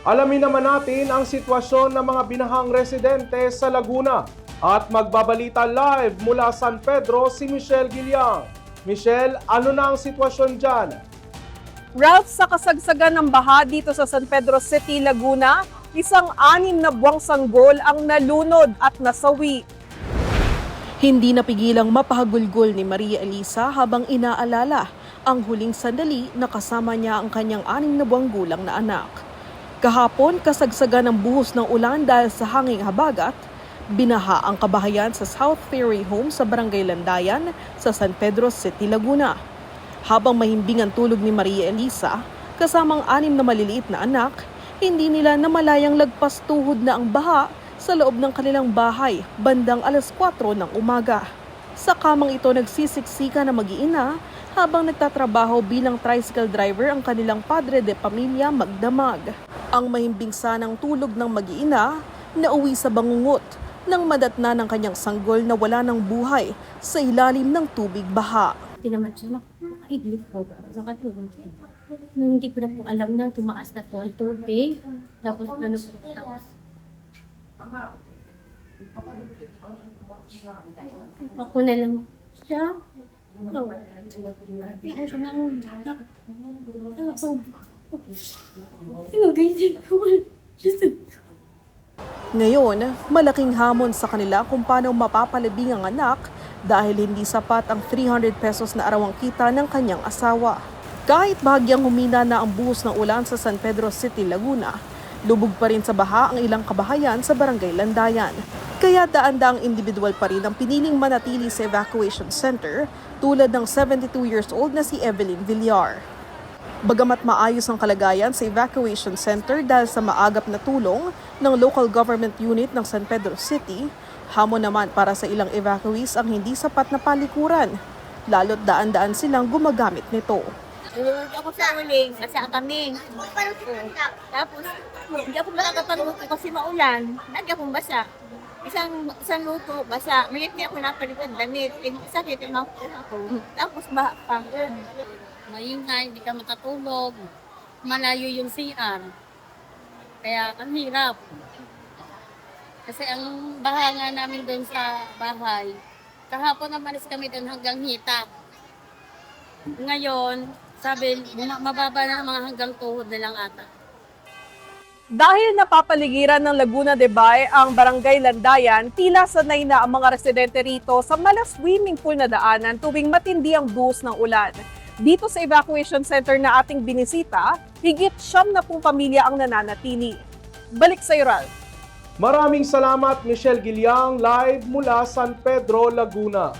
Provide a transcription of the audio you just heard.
Alamin naman natin ang sitwasyon ng mga binahang residente sa Laguna. At magbabalita live mula San Pedro si Michelle Giliang. Michelle, ano na ang sitwasyon dyan? Ralph, sa kasagsagan ng baha dito sa San Pedro City, Laguna, isang anim na buwang sanggol ang nalunod at nasawi. Hindi napigilang mapahagulgol ni Maria Elisa habang inaalala ang huling sandali na kasama niya ang kanyang anim na buwang gulang na anak. Kahapon, kasagsagan ng buhos ng ulan dahil sa hanging habagat, binaha ang kabahayan sa South Ferry Home sa Barangay Landayan sa San Pedro City, Laguna. Habang mahimbing ang tulog ni Maria Elisa, kasamang anim na maliliit na anak, hindi nila namalayang lagpas tuhod na ang baha sa loob ng kanilang bahay bandang alas 4 ng umaga. Sa kamang ito nagsisiksika na mag-iina habang nagtatrabaho bilang tricycle driver ang kanilang padre de pamilya magdamag. Ang mahimbing sanang tulog ng mag-iina nauwi sa bangungot nang madatna ng kanyang sanggol na wala ng buhay sa ilalim ng tubig baha. Hindi naman siya makaiglit po sa katulog. Nung hindi ko na po alam na tumaas na po ang tubig. Tapos ano po, tapos ako na lang siya. Oh. Ano siya nang ano po. Ngayon, malaking hamon sa kanila kung paano mapapalibing ang anak dahil hindi sapat ang 300 pesos na arawang kita ng kanyang asawa. Kahit bahagyang humina na ang buhos ng ulan sa San Pedro City, Laguna, lubog pa rin sa baha ang ilang kabahayan sa barangay Landayan. Kaya daan-daang individual pa rin ang piniling manatili sa evacuation center tulad ng 72 years old na si Evelyn Villar. Bagamat maayos ang kalagayan sa evacuation center dahil sa maagap na tulong ng local government unit ng San Pedro City, hamon naman para sa ilang evacuees ang hindi sapat na palikuran, lalo't daan-daan silang gumagamit nito. Nanonood ako sa uling, basa kami. Tapos, hindi ako makakapagluto kasi maulan. Lagi akong basa. Isang isang luto, basa. May hindi ako napalitan damit. Eh, sakit yung ako. Tapos, baha pa. Maingay, hindi ka matatulog. Malayo yung CR. Kaya ang hirap. Kasi ang baha nga namin doon sa bahay, kahapon namalis kami doon hanggang hita. Ngayon, sabi, mababa na mga hanggang tuhod na lang ata. Dahil napapaligiran ng Laguna de Bay ang barangay Landayan, tila sanay na ang mga residente rito sa mala swimming pool na daanan tuwing matindi ang buhos ng ulan. Dito sa evacuation center na ating binisita, higit siyam na pong pamilya ang nananatili. Balik sa Ralph. Maraming salamat Michelle Giliang live mula San Pedro, Laguna.